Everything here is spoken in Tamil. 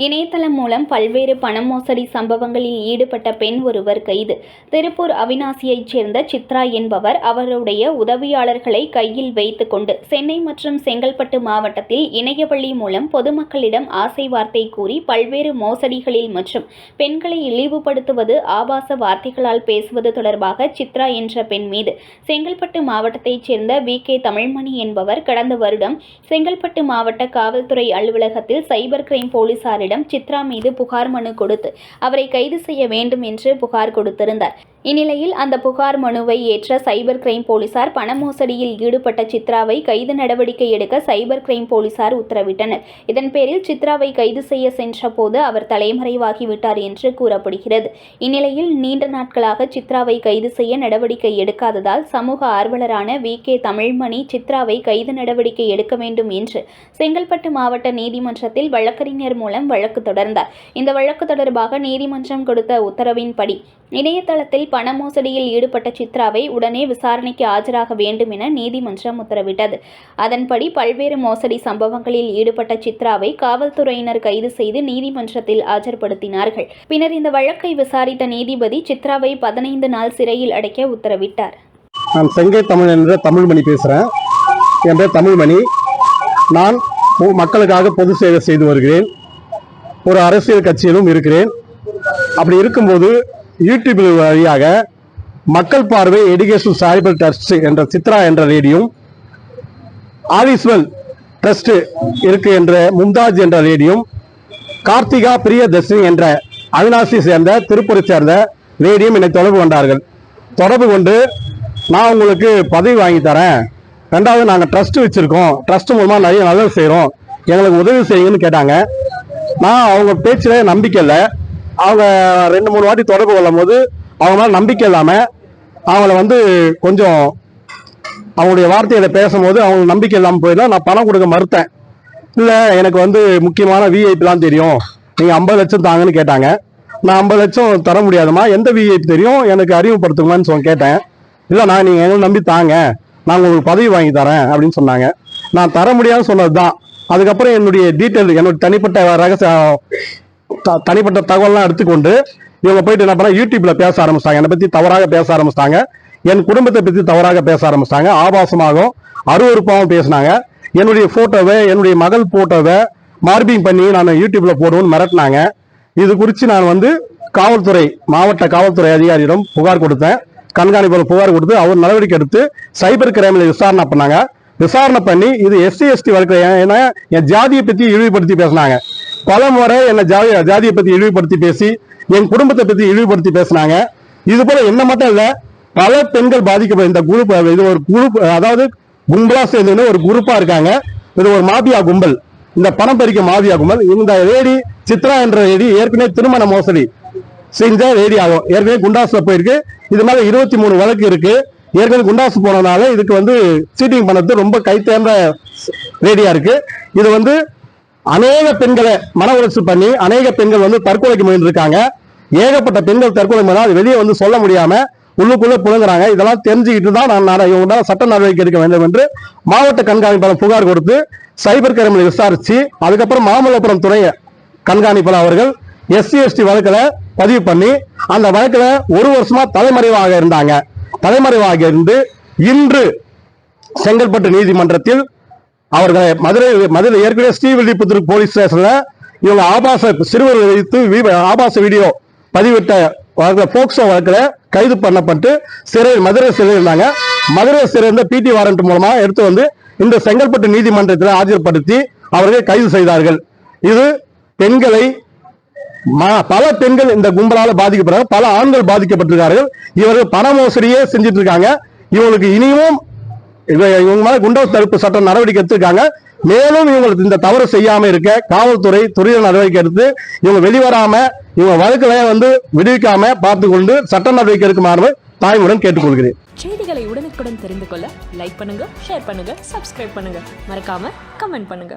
இணையதளம் மூலம் பல்வேறு பண மோசடி சம்பவங்களில் ஈடுபட்ட பெண் ஒருவர் கைது. திருப்பூர் அவினாசியைச் சேர்ந்த சித்ரா என்பவர் அவருடைய உதவியாளர்களை கையில் வைத்துக்கொண்டு சென்னை மற்றும் செங்கல்பட்டு மாவட்டத்தில் இணையவழி மூலம் பொதுமக்களிடம் ஆசை வார்த்தை கூறி பல்வேறு மோசடிகளில் மற்றும் பெண்களை இழிவுபடுத்துவது ஆபாச வார்த்தைகளால் பேசுவது தொடர்பாக சித்ரா என்ற பெண் மீது செங்கல்பட்டு மாவட்டத்தைச் சேர்ந்த வி. கே. தமிழ்மணி என்பவர் கடந்த வருடம் செங்கல்பட்டு மாவட்ட காவல்துறை அலுவலகத்தில் சைபர் கிரைம் போலீசாரிடம் சித்ரா மீது புகார் மனு கொடுத்து அவரை கைது செய்ய வேண்டும் என்று புகார் கொடுத்திருந்தார். இந்நிலையில் அந்த புகார் மனுவை ஏற்ற சைபர் கிரைம் போலீசார் பண மோசடியில் ஈடுபட்ட சித்ராவை கைது நடவடிக்கை எடுக்க சைபர் கிரைம் போலீசார் உத்தரவிட்டனர். இதன் பேரில் சித்ராவை கைது செய்ய சென்றபோது அவர் தலைமறைவாகிவிட்டார் என்று கூறப்படுகிறது. இந்நிலையில் நீண்ட நாட்களாக சித்ராவை கைது செய்ய நடவடிக்கை எடுக்காததால் சமூக ஆர்வலரான வி. கே. தமிழ்மணி சித்ராவை கைது நடவடிக்கை எடுக்க வேண்டும் என்று செங்கல்பட்டு மாவட்ட நீதிமன்றத்தில் வழக்கறிஞர் மூலம் வழக்கு தொடர்ந்தார். இந்த வழக்கு தொடர்பாக நீதிமன்றம் கொடுத்த உத்தரவின்படி இணையதளத்தில் பண மோசடியில் ஈடுபட்ட சித்ராவை உடனே விசாரணைக்கு ஆஜராக வேண்டும் என நீதிமன்றம் உத்தரவிட்டது. அதன்படி பல்வேறு மோசடி சம்பவங்களில் ஈடுபட்ட சித்ராவை காவல்துறையினர் கைது செய்து நீதிமன்றத்தில் ஆஜர்படுத்தினார்கள். பின்னர் இந்த வழக்கை விசாரித்த நீதிபதி சித்ராவை பதினைந்து நாள் சிறையில் அடைக்க உத்தரவிட்டார். நான் செங்கை தமிழ் என்ற தமிழ்மணி பேசுகிறேன் என் பேர் தமிழ்மணி நான் மக்களுக்காக பொது சேவை செய்து வருகிறேன். ஒரு அரசியல் கட்சியிலும் இருக்கிறேன். அப்படி இருக்கும்போது யூடியூப் வழியாக மக்கள் பார்வை எடுகேஷன் சாரிபிள் ட்ரஸ்ட் என்ற சித்ரா என்ற ரேடியும் ஆலிஸ்வல் ட்ரஸ்ட் இருக்கு என்ற மும்தாஜ் என்ற ரேடியும் கார்த்திகா பிரியதர்ஷினி என்ற அவினாசி சேர்ந்த திருப்பூரை சேர்ந்த ரேடியும் என்னை தொடர்பு கொண்டார்கள். தொடர்பு கொண்டு நான் உங்களுக்கு பதவி வாங்கி தரேன். ரெண்டாவது நாங்கள் ட்ரஸ்ட் வச்சுருக்கோம். ட்ரஸ்ட் மூலமாக நிறைய நல்லது செய்கிறோம் எங்களுக்கு உதவி செய்யுங்கன்னு கேட்டாங்க. நான் அவங்க பேச்சில் நம்பிக்கை இல்லை. அவங்க ரெண்டு மூணு வாட்டி தொடர்பு கொள்ளும் போது அவங்க மேலே நம்பிக்கை இல்லாமல் அவங்கள வந்து கொஞ்சம் அவங்களுடைய வார்த்தையில பேசும்போது அவங்களுக்கு நம்பிக்கை இல்லாமல் போயிடலாம் நான் பணம் கொடுக்க மறுத்தேன். இல்லை எனக்கு வந்து முக்கியமான விஐபிலாம் தெரியும். நீங்கள் ஐம்பது லட்சம் தாங்கன்னு கேட்டாங்க. நான் ஐம்பது லட்சம் தர முடியாதும்மா. எந்த விஐபி தெரியும்? எனக்கு அறிமுகப்படுத்துங்கன்னு சொல்லி கேட்டேன். இல்லை நான் நீங்கள் எங்களை நம்பி தாங்க. நான் உங்களுக்கு பதவி வாங்கி தரேன் அப்படின்னு சொன்னாங்க. நான் தர முடியாதுன்னு சொன்னது தான் அதுக்கப்புறம் என்னுடைய டீட்டெயில் என்னுடைய தனிப்பட்ட ரகசிய தனிப்பட்ட தகவல்லாம் எடுத்துக்கொண்டு இவங்க போயிட்டு என்ன பண்ணா யூடியூப்ல பேச ஆரம்பிச்சிட்டாங்க. என்னை பத்தி தவறாக பேச ஆரம்பிச்சிட்டாங்க. என் குடும்பத்தை பத்தி தவறாக பேச ஆரம்பிச்சிட்டாங்க. ஆபாசமாகவும் அருவருப்பாகவும் பேசினாங்க. என்னுடைய போட்டோவை என்னுடைய மகள் போட்டோவை மார்பிங் பண்ணி நான் யூடியூப்ல போடுவோம்னு மிரட்டினாங்க. இது குறித்து நான் வந்து காவல்துறை மாவட்ட காவல்துறை அதிகாரியிடம் புகார் கொடுத்தேன். கண்காணிப்பில் புகார் கொடுத்து அவர் நடவடிக்கை எடுத்து சைபர் கிரைமில் விசாரணை பண்ணாங்க. விசாரணை பண்ணி இது எஸ்சி எஸ்டி வழக்கு ஏன்னா என் ஜாதியை பற்றி இழிவுபடுத்தி பேசினாங்க. பல முறை என்ன ஜாதி ஜாதியை பத்தி இழிவுபடுத்தி பேசி என் குடும்பத்தை பத்தி இழிவுபடுத்தி பேசினாங்க. இது போல என்ன மட்டும் இல்ல பல பெண்கள் பாதிக்கப்பட்ட இந்த குரூப் இது ஒரு குரூப் அதாவது கும்பலா சேர்ந்து ஒரு குரூப்பா இருக்காங்க. இது ஒரு மாபியா கும்பல். இந்த பணம் பறிக்க மாபியா கும்பல். இந்த லேடி சித்ரா என்ற லேடி ஏற்கனவே திருமண மோசடி செஞ்ச லேடி ஆகும். ஏற்கனவே குண்டாசுல போயிருக்கு. இது மேல இருபத்தி மூணு வழக்கு இருக்கு. ஏற்கனவே குண்டாசு போனதுனால இதுக்கு வந்து சீட்டிங் பண்ணது ரொம்ப கை தேர்ந்த ரேடியா இருக்கு. இது வந்து அநேக பெண்களை மன உளைச்சல் பண்ணி அநேக பெண்கள் வந்து தற்கொலைக்கு முயன்றிருக்காங்க. ஏகப்பட்ட பெண்கள் தற்கொலை பண்ணா அது வெளியே வந்து சொல்ல முடியாம உள்ளுக்குள்ளே புழுங்குறாங்க இதெல்லாம் தெரிஞ்சுக்கிட்டு தான் நான் நான் இவங்களால் சட்ட நடவடிக்கை எடுக்க வேண்டும் என்று மாவட்ட கண்காணிப்பாளர் புகார் கொடுத்து சைபர் கிரைமில் விசாரிச்சு அதுக்கப்புறம் மாமல்லபுரம் துறை கண்காணிப்பாளர் அவர்கள் எஸ்சி எஸ்டி வழக்கில் பதிவு பண்ணி அந்த வழக்கில் ஒரு வருஷமா தலைமறைவாக இருந்தாங்க. தலைமறைவாக இருந்து இன்று செங்கல்பட்டு நீதிமன்றத்தில் அவர்கள் மதுரை மதுரை ஏற்கனவே ஸ்ரீவில்லிபுத்தூர் போலீஸ் ஸ்டேஷன்ல இவங்க ஆபாச சிறுவர் வைத்து ஆபாச வீடியோ பதிவிட்ட வழக்குல போக்சோ வழக்கில் கைது பண்ணப்பட்டு சிறை மதுரை சிறையில் இருந்தாங்க. மதுரை சிறையில் பிடி வாரண்ட் மூலமா எடுத்து வந்து இந்த செங்கல்பட்டு நீதிமன்றத்தில் ஆஜர்படுத்தி அவர்கள் கைது செய்தார்கள். இது பெண்களை பல பெண்கள் இந்த கும்பலால் பாதிக்கப்படுறாங்க பல ஆண்கள் பாதிக்கப்பட்டிருக்கார்கள். இவர்கள் பண மோசடியே செஞ்சிட்டு இருக்காங்க. இவங்களுக்கு இனியும் இவங்க மேல குண்டோஸ் தடுப்பு சட்டம் நடவடிக்கை எடுத்திருக்காங்க. மேலும் இவங்களுக்கு இந்த தவறு செய்யாம இருக்க காவல்துறை துரித நடவடிக்கை எடுத்து இவங்க வெளிவராம இவங்க வழக்குகளை வந்து விடுவிக்காம பார்த்து கொண்டு சட்ட நடவடிக்கை எடுக்குமாறு தாய்மையுடன் கேட்டுக்கொள்கிறேன். செய்திகளை உடனுக்குடன் தெரிந்து கொள்ள லைக் பண்ணுங்க ஷேர் பண்ணுங்க சப்ஸ்கிரைப் பண்ணுங்க. மறக்காம கமெண்ட் பண்ணுங்க.